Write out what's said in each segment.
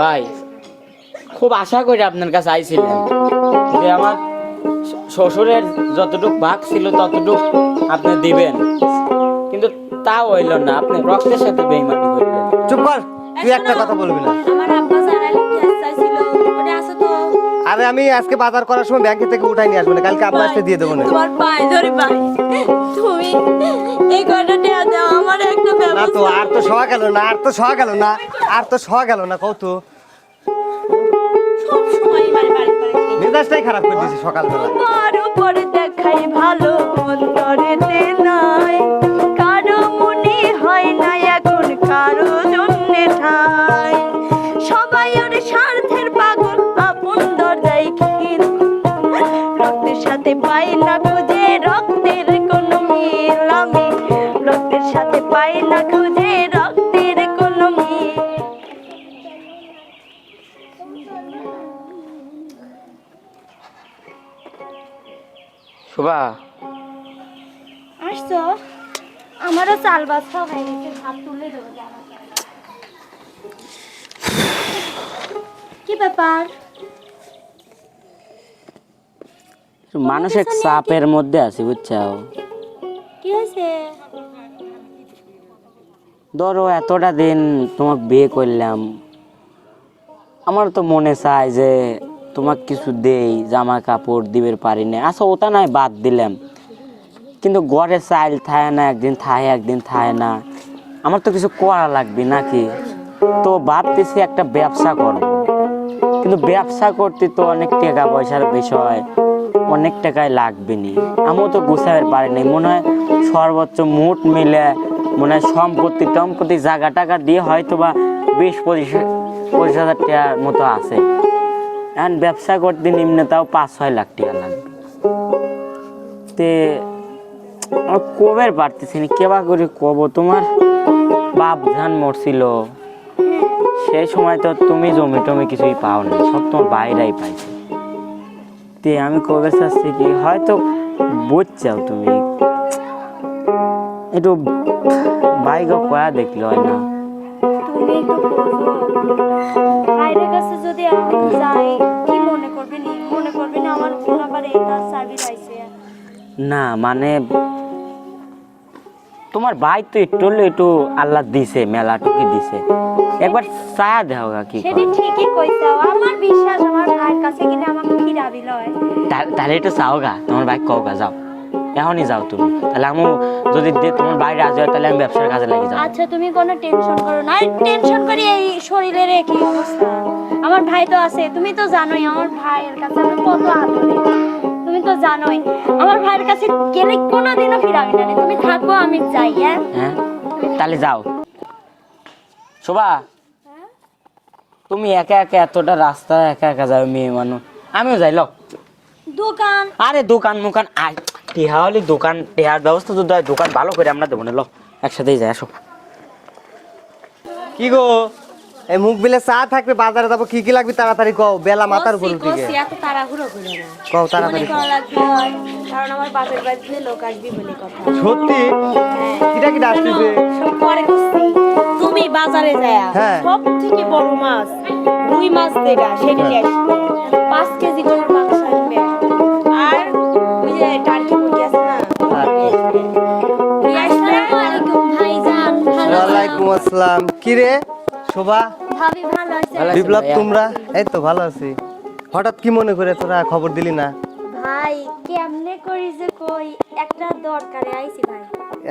ভাই খুব আশা করে আপনার কাছে আইছিলাম যে আমার শ্বশুরের যতটুক ভাগ ছিল ততটুক আপনি দিবেন। কিন্তু তাও হইল না আপনি রক্তের সাথে বেইমানি করলেন। চুপ কর তুই একটা কথা বলবি না। আরে আমি আজকে বাজার করার সময় ব্যাংকে থেকে উঠাই নিয়ে আসব না কালকে আব্বা আসতে দিয়ে দেবো না। তোমার পায়ে ধরে ভাই। তুমি এই কয়টা টাকা দাও আমার একটা না তো আর তো সওয়া গেল না আর তো সওয়া গেল না। আর তো সওয়া গেল না কত মেজাজটাই খারাপ করে দিয়েছি সকালবেলা। তোমার উপরে দেখাই ভালো অন্তরেতে নাই। কারও মনে হয় না এখন কারও জন্যে ঠাই। সবাই ওর স্বার্থের পাগল আপন দরজাই খিল রক্তের সাথে পাই না খুঁজে রক্তের কোনো মিল আমি। রক্তের সাথে পাই না শোভা আসছো? আমারও চাল বাচ্চা হয়ে গেছে ভাত তুলে দেবো। কি ব্যাপার? মানসিক চাপের মধ্যে আছি বুঝছ কি হয়েছে? ধরো এতটা দিন তোমাকে বিয়ে করলাম। আমার তো মনে চায় যে তোমাকে কিছু দেই জামা কাপড় দিবের পারি না আচ্ছা ওটা নয় বাদ দিলাম। কিন্তু ঘরে চাইল থায় না, একদিন থায় একদিন থায় না। আমার তো কিছু করা লাগবে নাকি? তো ভাবতেছি একটা ব্যবসা করব। কিন্তু ব্যবসা করতে তো অনেক টাকা পয়সার বিষয়, অনেক টাকায় লাগবে নি আমিও তো গুছাতে পারি নাই। মনে হয় সর্বোচ্চ মুঠ মিলে, মনে হয় সম্পত্তি টম্পত্তি জায়গা টাকা দিয়ে হয়তো বা বিশ পঁচিশ পঁচিশ হাজার টাকার মতো আছে। এখন ব্যবসা করতে নিম্নে তাও পাঁচ ছয় লাখ টাকা লাগবে। তে কবে পারতেছি না? কেবা করে কব? তোমার বাপ ধান মরছিল। সেই সময় তো তুমি জমি টমি কিছুই পাও না সব তোমার বাইরেই পাইছে। তে, আমি কবে চাচ্ছি কি? হয়তো বুঝছাও তুমি। একটু বাইক কয়া দেখলে হয় না। তুমি একটু সার্ভিস আইছে? না মানে তোমার ভাই তো একটু হলেও একটু আল্লাহ দিছে মেলাটুকি দিছে। একবার ছায়া দেও কি সেটি ঠিকই কইছাও আমার বিশ্বাস আমার ভাইয়ের কাছে গেলে আমাকে ফিরাবি লয়? তাহলে একটু চাও গা তোমার ভাই কও গা যাও। এখনই যাও তুমি। তাহলে আমি যদি তোমার ভাই রাজি হয় তাহলে আমি ব্যবসার কাজে লাগি যাব। আচ্ছা তুমি কোনো টেনশন করো না। টেনশন করি এই শরীরের কি অবস্থা। আমার ভাই তো আছে তুমি তো জানোই আমার ভাইয়ের কাছে আমি কত আদরে তুমি তো জানোই আমার ভাইয়ের কাছে গেলে কোনোদিনও ফিরাবি না রে। তুমি থাকো আমি যাই হ্যাঁ? হ্যাঁ তাহলে যাও। শোভা তুমি একা একা এতটা রাস্তা একা একা যাও মেয়ে মানুষ আমিও যাই লো দোকান। আরে দোকান মুকান আয়। টেহা হলে দোকান টেহার ব্যবস্থা যদি হয় দোকান ভালো করে আমরা দেবো না লো একসাথেই যাই আসো। কি গো? এই মুখ বিলে চা থাকবে বাজারে যাব কি কি লাগবে তাড়াতাড়ি কও বেলা মাথার উপর উঠে এত তাড়াহুড়ো করে না। কও তাড়াতাড়ি কও। লাগবে কারণ আমার বাপের বাড়িতে লোক আসবি বলে কথা। সত্যি? হ্যাঁ। কিটা কিটা আসতেছে? সব পরে করছি। তুমি বাজারে যায় হ্যাঁ। সব থেকে বড় মাছ রুই মাছ সেটা নিয়ে আসবে। পাঁচ কেজি করে মাংস আনবে আর ওই যে টার্কি মুরগি আছে না? আসবে। ভাইজান আসসালাম। কি রে? শোভা? ভাবি ভালো আছে। বিপ্লব তোমরা? এই তো ভালো আছি। হঠাৎ কি মনে করে তোরা খবর দিলি না? ভাই কেমনে করি যে কই? একটা দরকারে আইছি ভাই।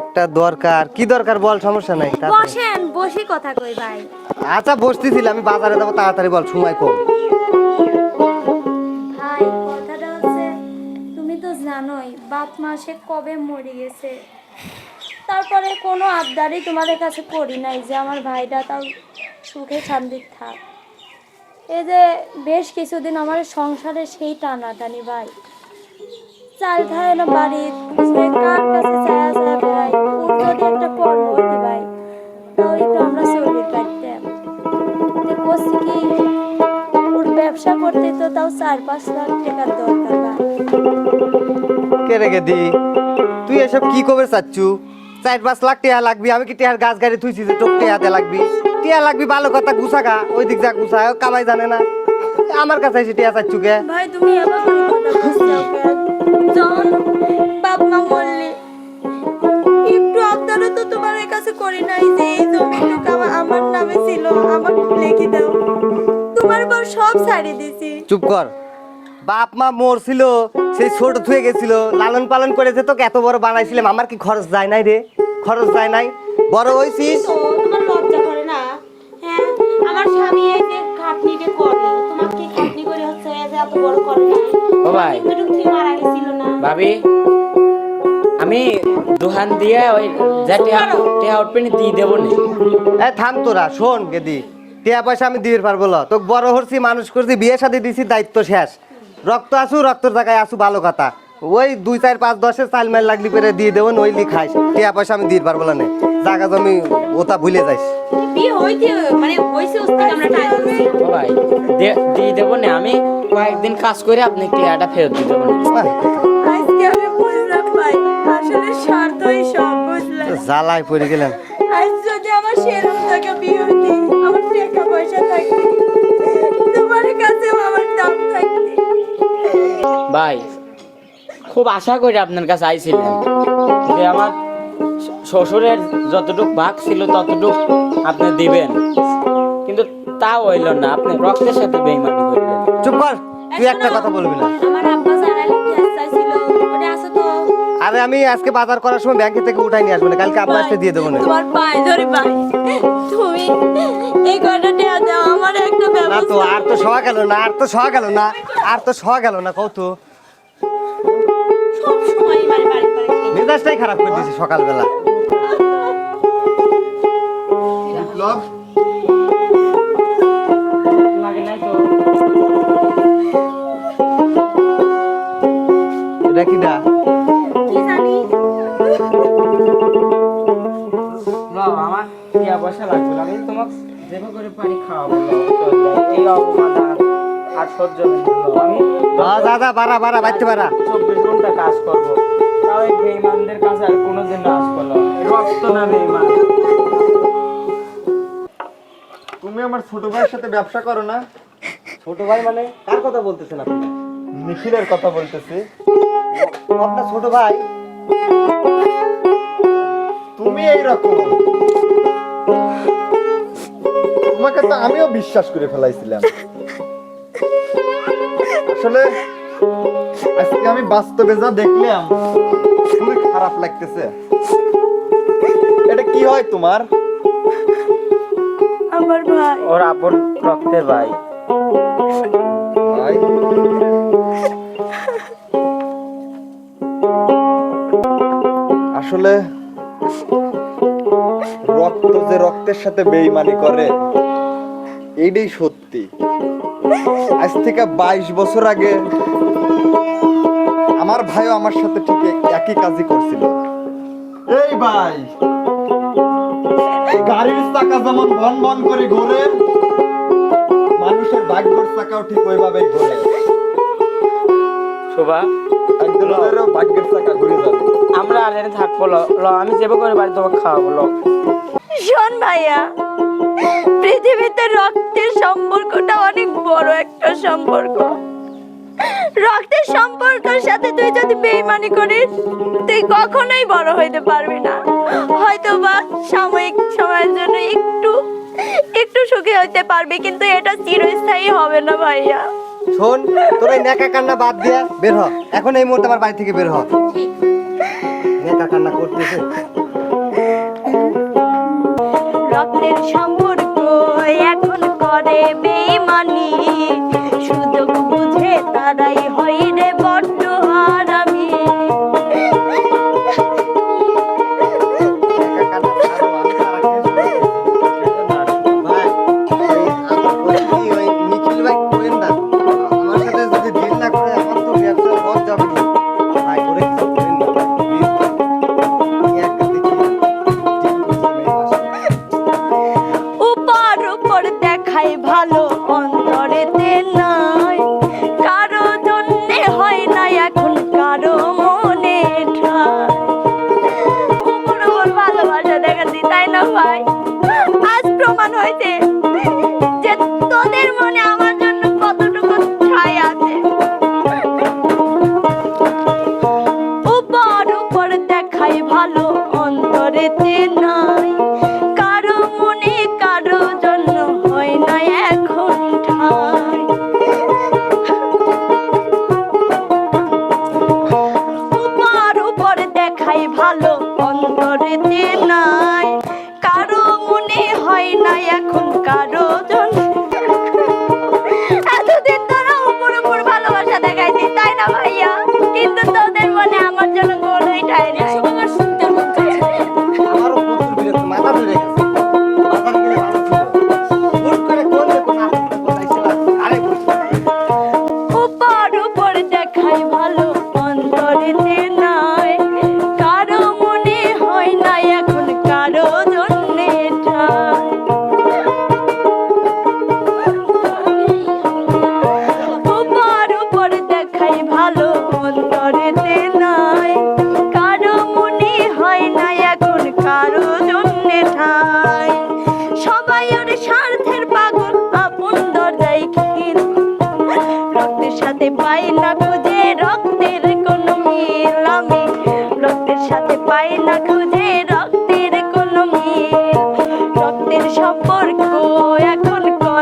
একটা দরকার। কি দরকার বল সমস্যা নাই বসেন বসি কথা কই ভাই। আচ্ছা বসতেছিল আমি বাজারে যাব তাড়াতাড়ি বল সময় কম। ভাই কথাটা হচ্ছে তুমি তো জানোই বাপ মাসে কবে মরে গেছে। তারপরে কোনো আবদারই তোমাদের কাছে করি নাই যে আমার ভাইটা তাও সুখে শান্তির থাক। এই যে বেশ কিছুদিন আমার সংসারে সেই টানাটানি ভাই। চাল খায় না বাড়ি যে কার কাছে একটা ভাই। আমরা পারতাম তো করছি কি? ওর ব্যবসা করতে তো তাও চার পাঁচ লাখ টাকার দরকার কে রেখে দি তুই এসব কি কবে চাচ্ছু? চার পাঁচ লাখ টেহা লাগবি, আমি কি টেহার গাছ গাড়ি তুইছি যে তোর টেহাতে লাগবি? টিয়া লাগবি ভালো কথা গুছাগা ওই দিক যা গুছায় ও কামাই জানে না। আমার কাছে এসে টিয়া চাচ্ছু কে? ভাই তুমি কথা বুঝছ বাপ মা মরলে একটু আবদারও তো তোমার কাছে করি নাই যে এই জমিটুকু আমার আমার নামে ছিল আমার লিখে দাও। তোমার পর সব ছাড়িয়ে দিছি চুপ কর। বাপ মা মরছিল সেই ছোট থুয়ে গেছিল লালন পালন করেছে তোকে এত বড় বানাইছিলাম আমার কি খরচ যায় নাই রে? খরচ যায় নাই? বড় হইছিস? তোমার খাটনিটা করে তোমার কি খাটনি করে হচ্ছে যে এত বড় করে না ও ভাই। তুমি মারা গেছিল না। ভাবি আমি দোকান দিয়ে ওই উঠবেন দিয়ে দেবো না। এ থাম তোরা শোন গেদি। টিয়া পয়সা আমি দিতে পারব না তোকে বড় হরছি মানুষ করছি বিয়ে শাদি দিছি দায়িত্ব শেষ। রক্ত আসু রক্তর জায়গায় আসু ভালো কথা। ওই দুই চার পাঁচ দশের চাল মাইল লাগলি পেরে দিয়ে দেবো নইলি খাইস টিয়া পয়সা আমি দিতে পারব না নে। জায়গা জমি ওটা ভুলে যাইস। বিয়ে হইতে মানে হইছে ওস্তাদ আমরা টাইম দিছি। ভাই দিয়ে দেবো না আমি কয়েকদিন কাজ করে আপনি ফেরত দিয়ে দেবো আজকে আমি বুঝলাম ভাই আসলে স্বার্থই সব বুঝলাম জ্বালায় পড়ে গেলাম। আজ যদি আমার সেরম টাকা বিয়ে হইতে আমার টাকা পয়সা থাকতে তোমার কাছেও আমার দাম থাকতে। ভাই খুব আশা করে আপনার কাছে আইছিলাম যে আমার শ্বশুরের যতটুক ভাগ ছিল ততটুক আপনি দিবেন। কিন্তু তা হইল না আপনি রক্তের সাথে বেইমানি করলেন। চুপ কর তুই একটা কথা বলবি না। আমার আব্বা জানাইলে গ্যাস চাইছিল ওটা আছে তো। আরে আমি আজকে বাজার করার সময় ব্যাংকে থেকে উঠাই নিয়ে আসব না কালকে আব্বা আসতে দিয়ে দেবো না। তোমার পায়ে ধরে ভাই। তুমি এই টাকা দাও আমার একটা না তো আর তো সওয়া গেল না আর তো সওয়া গেল না আর তো সওয়া গেল না কত সব সময় বাড়ি বাড়ি বাড়ি মেজাজটাই খারাপ করে দিয়েছি সকালবেলা। বিপ্লব লাগে নাই তো এটা কি না আমার টিয়া পয়সা লাগবে আমি তোমাকে যেভাবে করে পানি খাওয়াবো। এই অপমান আর- সহ্য আমি দাদা বাড়া বাড়া বাড়তে বাড়া। চব্বিশ ঘণ্টা কাজ করব। তাও এই বেইমানদের কাছে আর কোনোদিন কাজ করল রক্ত না বেইমান। আমার ছোট ভাইয়ের সাথে ব্যবসা করো না। ছোট ভাই মানে কার কথা বলতেছেন আপনি? নিখিলের কথা বলতেছি। আপনার ছোট ভাই? তুমি এই রকম তোমাকে তো আমিও বিশ্বাস করে ফেলাইছিলাম। আসলে আজকে আমি বাস্তবে যা দেখলাম খুবই খারাপ লাগতেছে। এটা কি হয় তোমার? আমার ভাই। ওর আপন রক্তের ভাই। ভাই? আসলে রক্ত যে রক্তের সাথে বেইমানি করে এইটাই সত্যি। আজ থেকে বাইশ বছর আগে আমার ভাইও আমার সাথে ঠিক একই কাজই করছিল। এই ভাই! গাড়ির চাকা যেমন ভন ভন করে ঘোরে মানুষের ভাগ্যের চাকাও ঠিক ওইভাবেই ঘোরে। শোভা ভাগ্যের চাকা ঘুরে যাবে। আমরা আর এখানে থাকব ল, আমি যেভাবে করে বাড়ি তোমাকে খাওয়াবো ল শোন ভাইয়া পৃথিবীতে রক্তের সম্পর্কটা অনেক বড় একটা সম্পর্ক। রক্তের সম্পর্কের সাথে তুই যদি বেইমানি করিস তুই কখনোই বড় হইতে পারবি না। হয়তো বা সাময়িক সময়ের জন্য একটু একটু সুখী হইতে পারবি কিন্তু এটা চিরস্থায়ী হবে না ভাইয়া। শোন তোর এই নেকা কান্না বাদ দিয়া বের হ। এখন এই মুহূর্তে আমার বাড়ি থেকে বের হ। নেকা কান্না করতেছে। রক্তের সম্পর্ক এখন করে বেইমানি।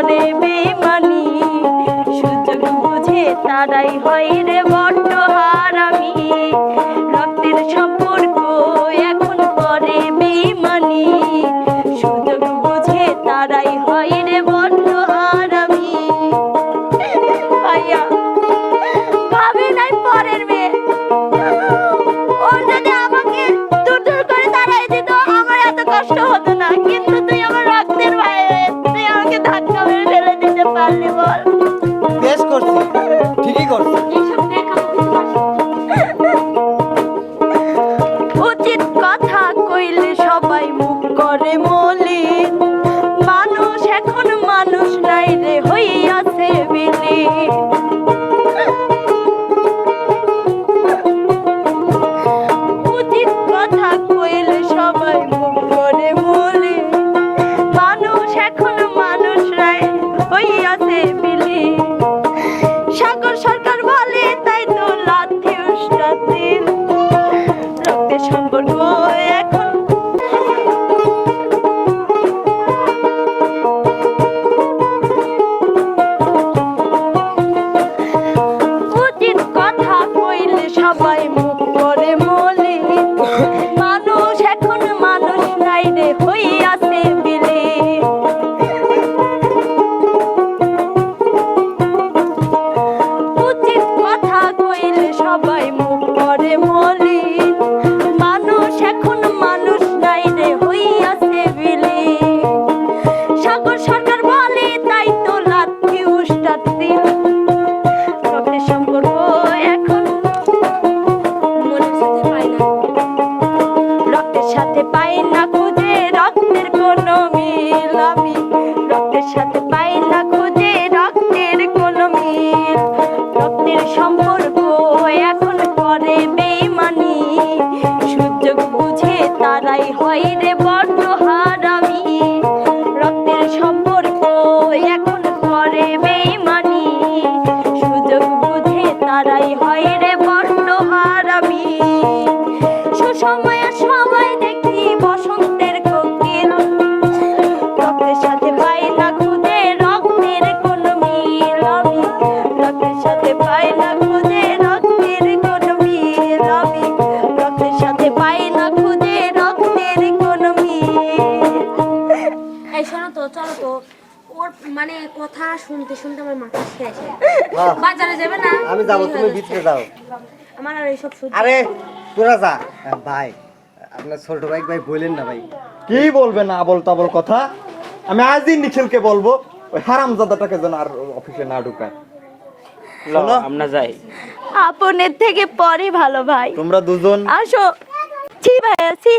name. কথা শুনতে শুনতে আমার মাথা শেষ হ্যাঁ। বাজারে যাবে না? আমি যাব তুমি ভিতরে যাও। আমার আর এইসব আরে তোরা যা। ভাই আপনার ছোট ভাই ভাই বলেন না ভাই। কি বলবে না বল কথা? আমি আজই নিখিলকে বলব ওই হারামজাদাটাকে যেন আর অফিসে না ঢুকায়। আমরা যাই। আপনের থেকে পরে ভালো ভাই। তোমরা দুজন আসো। ঠিক ভাই আছি